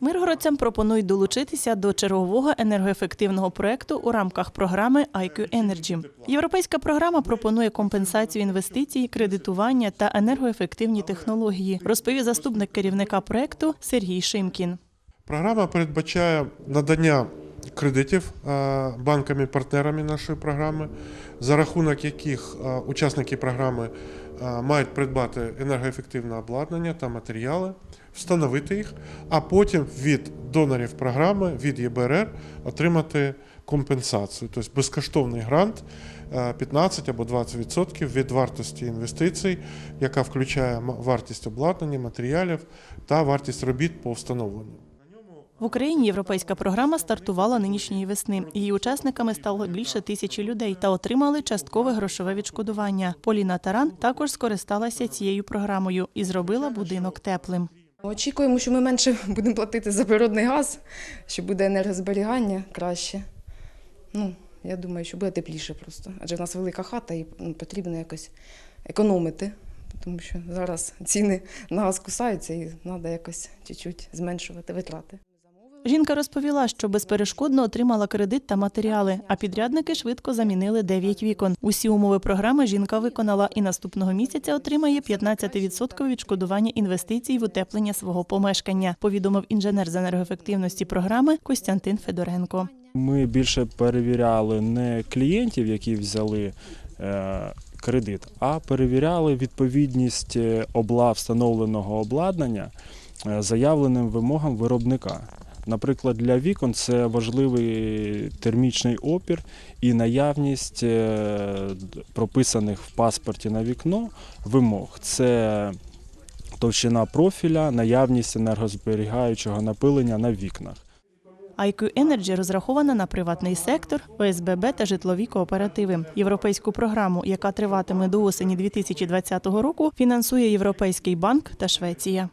Миргородцям пропонують долучитися до чергового енергоефективного проекту у рамках програми IQ Energy. Європейська програма пропонує компенсацію інвестицій, кредитування та енергоефективні технології, розповів заступник керівника проекту Сергій Шимкін. Програма передбачає надання кредитів е, банками-партнерами нашої програми, за рахунок яких е, учасники програми мають придбати енергоефективне обладнання та матеріали, встановити їх, а потім від донорів програми, від ЄБРР отримати компенсацію, тобто безкоштовний грант е, 15 або 20% від вартості інвестицій, яка включає вартість обладнання, матеріалів та вартість робіт по встановленню. В Україні європейська програма стартувала нинішньої весни. Її учасниками стало більше тисячі людей та отримали часткове грошове відшкодування. Поліна Таран також скористалася цією програмою і зробила будинок теплим. Очікуємо, що ми менше будемо платити за природний газ, що буде енергозберігання краще. Ну, я думаю, що буде тепліше просто. Адже в нас велика хата і ну, потрібно якось економити, тому що зараз ціни на газ кусаються і треба якось чуть-чуть зменшувати витрати. Жінка розповіла, що безперешкодно отримала кредит та матеріали, а підрядники швидко замінили 9 вікон. Усі умови програми жінка виконала і наступного місяця отримає 15% відшкодування інвестицій в утеплення свого помешкання, повідомив інженер з енергоефективності програми Костянтин Федоренко. Ми більше перевіряли не клієнтів, які взяли е, кредит, а перевіряли відповідність е, обла встановленого обладнання е, заявленим вимогам виробника. Наприклад, для вікон це важливий термічний опір і наявність е, прописаних в паспорті на вікно вимог. Це товщина профіля, наявність енергозберігаючого напилення на вікнах. IQ Energy розрахована на приватний сектор, ОСББ та житлові кооперативи. Європейську програму, яка триватиме до осені 2020 року, фінансує Європейський банк та Швеція.